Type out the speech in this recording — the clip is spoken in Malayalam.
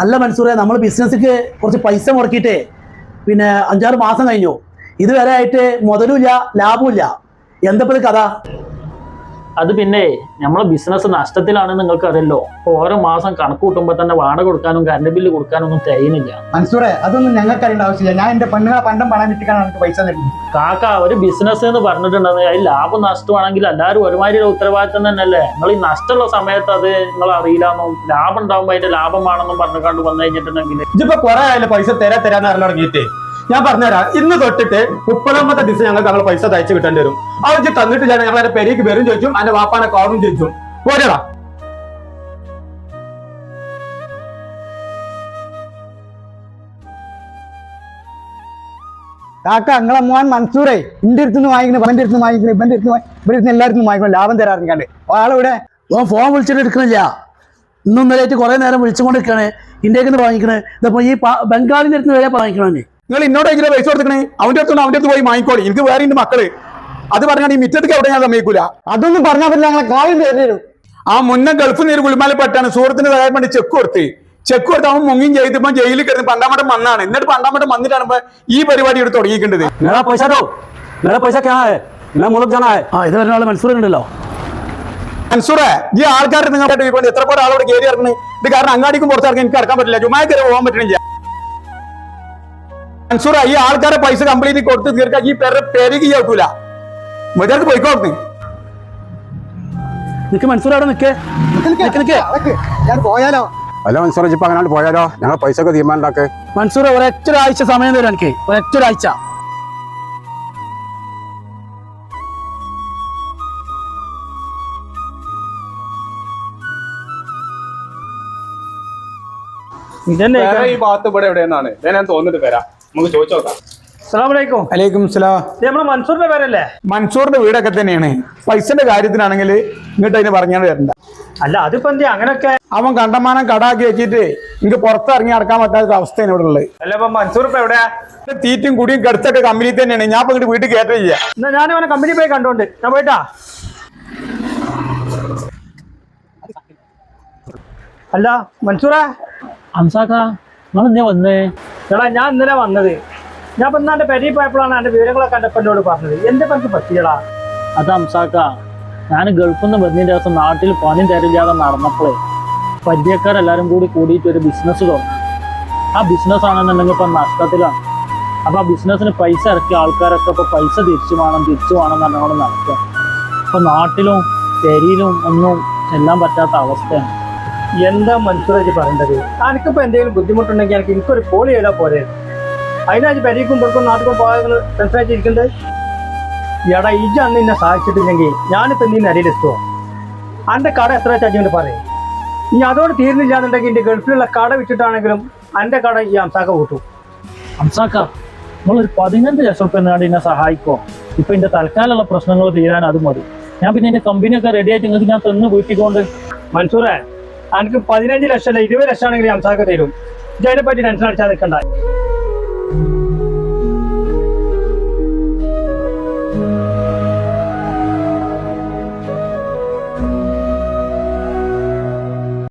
അല്ല മൻസൂറെ നമ്മൾ ബിസിനസ്സിക്ക് കുറച്ച് പൈസ മുടക്കിയിട്ടേ പിന്നെ അഞ്ചാറ് മാസം കഴിഞ്ഞു. ഇതുവരെ ആയിട്ട് മുതലുമില്ല ലാഭമില്ല എന്തപ്പത് കഥ? അത് പിന്നെ നമ്മളെ ബിസിനസ് നഷ്ടത്തിലാണ് നിങ്ങൾക്ക് അറിയല്ലോ ഓരോ മാസം കണക്ക് കൂട്ടുമ്പോൾ തന്നെ വാടക കൊടുക്കാനും കറണ്ട് ബില്ല് കൊടുക്കാനും ഒന്നും തികയുന്നില്ല മനസ്സൂടെ അതൊന്നും ഞങ്ങൾക്ക് അറിയേണ്ട ആവശ്യമില്ല. ഞാൻ എന്റെ പെണ്ണുങ്ങളെ പണ്ടം പണം വിറ്റിക്കാണ് എനിക്ക് പൈസ തരുന്നത്. കാക്ക ഒരു ബിസിനസ് എന്ന് പറഞ്ഞിട്ടുണ്ടെങ്കിൽ അതിൽ ലാഭം നഷ്ടമാണെങ്കിൽ എല്ലാവരും ഒരുമാതിരി ഉത്തരവാദിത്തം തന്നെയല്ലേ? നിങ്ങൾ ഈ നഷ്ടമുള്ള സമയത്ത് അത് നിങ്ങൾ അറിയില്ലെന്നും ലാഭം ഉണ്ടാകുമ്പോൾ അതിന്റെ ലാഭമാണെന്നും പറഞ്ഞുകൊണ്ട് വന്നു കഴിഞ്ഞിട്ടുണ്ടെങ്കിൽ ഇതിപ്പോ കുറെ ആയാലും പൈസ തരാ തരാന്ന് അറിഞ്ഞു തുടങ്ങിയിട്ട്. ഞാൻ പറഞ്ഞുതരാം. ഇന്ന് തൊട്ടിട്ട് മുപ്പതാമത്തെ ദിവസം ഞങ്ങൾക്ക് ഞങ്ങൾ പൈസ തയ്ച്ച് കിട്ടേണ്ടി വരും. അവർ ഇജ്ജ് തന്നിട്ട് ഞാൻ ഞങ്ങൾ എന്റെ പെരേക്ക് വരും ചോദിച്ചും എന്റെ വാപ്പാനെ കോറും ചോദിച്ചും പോരടാ. കാക്ക അങ്ങളെ മോൻ മൻസൂറേ ഇന്റെ അടുത്ത് നിന്ന് വാങ്ങിക്കണം ഇവന്റെ അടുത്ത് വാങ്ങിക്കണം ഇവന്റെ അടുത്ത് ഇവരുടെ അടുത്ത് എല്ലായിടത്തും വാങ്ങിക്കണം ലാഭം തരാറുണ്ട് ആളിവിടെ ഓ ഫോൺ വിളിച്ചിട്ട് എടുക്കണില്ല. ഇന്നും ഇന്നലെയായിട്ട് കുറേ നേരം വിളിച്ചുകൊണ്ടിരിക്കുകയാണ് ഇന്ത്യയിൽ നിന്ന് വാങ്ങിക്കണേ. ഇതപ്പോ ഈ ബംഗാളിന്റെ അടുത്ത് വരെ വാങ്ങിക്കണേ നിങ്ങൾ ഇന്നോട് എങ്ങനെ പൈസ കൊടുക്കണേ അവന്റെ അടുത്ത് അവന്റെ അടുത്ത് പോയി വാങ്ങിക്കോളി എനിക്ക് വേറെ ഉണ്ട് മക്കള് അത് പറഞ്ഞാൽ ഈ മിറ്റത്തേക്ക് അവിടെ ഞാൻ സമ്മതിക്കൂല അതൊന്നും പറഞ്ഞാൽ പറ്റില്ല ഞങ്ങളെ കാര്യം തരും ആ മുന്നേ ഗൾഫിൽ നിന്ന് ഒരു കുളിമാല പെട്ടാണ് സുഹൃത്തിന് സഹായം വേണ്ടി ചെക്ക് കൊടുത്ത് ചെക്ക് കൊടുത്ത് അവൻ മുങ്ങിയും ചെയ്തപ്പോ ജയിലിൽ കിടന്ന് പണ്ടാമട്ടം വന്നാണ് എന്നിട്ട് പണ്ടാമട്ടം വന്നിട്ടാണ് ഇപ്പൊ ഈ പരിപാടി എടുത്ത് തുടങ്ങിയിട്ടുണ്ട് मेरा पैसा दो मेरा पैसा क्या है मैं मुल्क जाना है ആ ഇത് ഒരാൾ മനസ്സൂരുണ്ടല്ലോ മൻസൂറെ ഈ ആൾക്കാർ നിങ്ങളുടെ കൊണ്ട് എത്ര പേർ ആളോട് കയറി ഇറങ്ങണേ ഇത് കാരണം അങ്ങാടിക്കും പുറത്തിറങ്ങി എനിക്ക് ഇറക്കാൻ പറ്റില്ല ചുമ്മാ കയറി പോകാൻ പറ്റണില്ല മൻസൂറ ഈ ആൾക്കാരെ പൈസ കംപ്ലീറ്റ് കൊടുത്ത് തീർക്കാൻ ഈ പേരുടെ പേരേക്ക് ചേർക്കൂല മുതൽക്ക് പോയിക്കോട്ടെ നിക്ക് മൻസൂർ അവിടെ നിക്കേ. ഞാൻ പോയാലോ? അല്ല മൻസൂർ ഇപ്പൊ അങ്ങനെ പോയാലോ? ഞങ്ങൾ പൈസ ഒക്കെ തീരുമാനം മൻസൂർ ഒരൊറ്റ ഒരാഴ്ച സമയം തരും എനിക്ക്? ഒരൊറ്റ ഒരാഴ്ച ഇതന്നെ ഈ ഭാഗത്ത് ഇവിടെ എവിടെയെന്നാണ്? ഞാൻ തോന്നിട്ട് വരാം നമുക്ക് ചോദിച്ചു നോക്കാം. അസ്സലാമലൈക്കും അലൈക്കും സ്ലാം മൻസൂറിന്റെ പേരല്ലേ? മൻസൂറിന്റെ വീടൊക്കെ തന്നെയാണ്. പൈസന്റെ കാര്യത്തിനാണെങ്കിൽ ഇങ്ങോട്ട് അതിന് പറഞ്ഞാൽ വരണ്ട. അല്ല അതിപ്പോ എന്തി അങ്ങനൊക്കെ അവൻ കണ്ടമാനം കടാക്കി വെച്ചിട്ട് എനിക്ക് പുറത്തിറങ്ങി അടക്കാൻ പറ്റാത്ത അവസ്ഥയാണ് ഇവിടെ ഉള്ളത്. അല്ല ഇപ്പൊ മൻസൂർ ഇപ്പൊ എവിടെയാ? തീറ്റും കുടിയും കടുത്തൊക്കെ കമ്പനി തന്നെയാണ്. ഞാൻ ഇപ്പൊ ഇങ്ങോട്ട് വീട്ടിൽ കയറ്റില്ല എന്നാ ഞാൻ അവനെ കമ്പനി പോയി കണ്ടോണ്ട്. ഞാൻ പോയിട്ടാ? അല്ല മൻസൂറ? നിങ്ങൾ വന്നേ? എടാ ഞാൻ ഇന്നലെ വന്നത്. ഞാൻ ഇപ്പൊ എന്റെ പെരി പോയപ്പോഴാണ് എന്റെ വിവരങ്ങളൊക്കെ എന്റെ പെണ്ണോട് പറഞ്ഞത്. എന്റെ പെർക്ക് പറ്റിയടാ. അത് അംസാക്ക ഞാൻ ഗൾഫിൽ നിന്ന് വരുന്നതിന്റെ ദിവസം നാട്ടിൽ പണി തരില്ലാതെ നടന്നപ്പോഴേ പരിചയക്കാരെല്ലാരും കൂടി കൂടിയിട്ട് ഒരു ബിസിനസ് തുടങ്ങി. ആ ബിസിനസ് ആണെന്നുണ്ടെങ്കിൽ ഇപ്പൊ നഷ്ടത്തിലാണ്. അപ്പൊ ആ ബിസിനസ്സിന് പൈസ ഇറക്കിയ ആൾക്കാരൊക്കെ ഇപ്പൊ പൈസ തിരിച്ചു വേണം തിരിച്ചു വേണം എന്ന് നടക്കുക. ഇപ്പൊ നാട്ടിലും പെരിയിലും ഒന്നും ചെല്ലാൻ പറ്റാത്ത അവസ്ഥയാണ്. എന്താ മൻസൂറേജ് പറയേണ്ടത്? എനിക്കിപ്പോ എന്തെങ്കിലും ബുദ്ധിമുട്ടുണ്ടെങ്കിൽ എനിക്ക് എനിക്കൊരു കോൾ ചെയ്താൽ പോരെ. അതിനാ പെരീക്കും പുറക്കും നാട്ടിലും പോകാൻ സംസാരിച്ചിരിക്കുന്നത് എടാ ഇജ അന്ന് എന്നെ സഹായിച്ചിട്ടില്ലെങ്കിൽ ഞാനിപ്പോ നീ അരിയിലെത്തുവോ അന്റെ കട എത്ര വെച്ചാൽ പറയും. ഇനി അതോട് തീർന്നില്ലാന്നുണ്ടെങ്കിൽ എന്റെ ഗൾഫിലുള്ള കട വിട്ടിട്ടാണെങ്കിലും അന്റെ കട ഈ അംസാക്ക കൂട്ടും. അംസാക്ക നമ്മളൊരു പതിനഞ്ച് ലക്ഷം റുപ്യ എന്നാണ്ട് എന്നെ സഹായിക്കോ? ഇപ്പൊ എന്റെ തൽക്കാലമുള്ള പ്രശ്നങ്ങൾ തീരാൻ അത് മതി. ഞാൻ പിന്നെ എന്റെ കമ്പനിയൊക്കെ റെഡി ആയിട്ട് നിങ്ങൾക്ക് ഞാൻ തന്നു വീട്ടിക്കൊണ്ട്. മൻസൂറെ എനിക്ക് പതിനഞ്ച് ലക്ഷം അല്ല ഇരുപത് ലക്ഷം ആണെങ്കിൽ അംസാക്ക തരും. ഇതിനെ പറ്റി ടെൻഷൻ അടിച്ചാൽ നിൽക്കണ്ട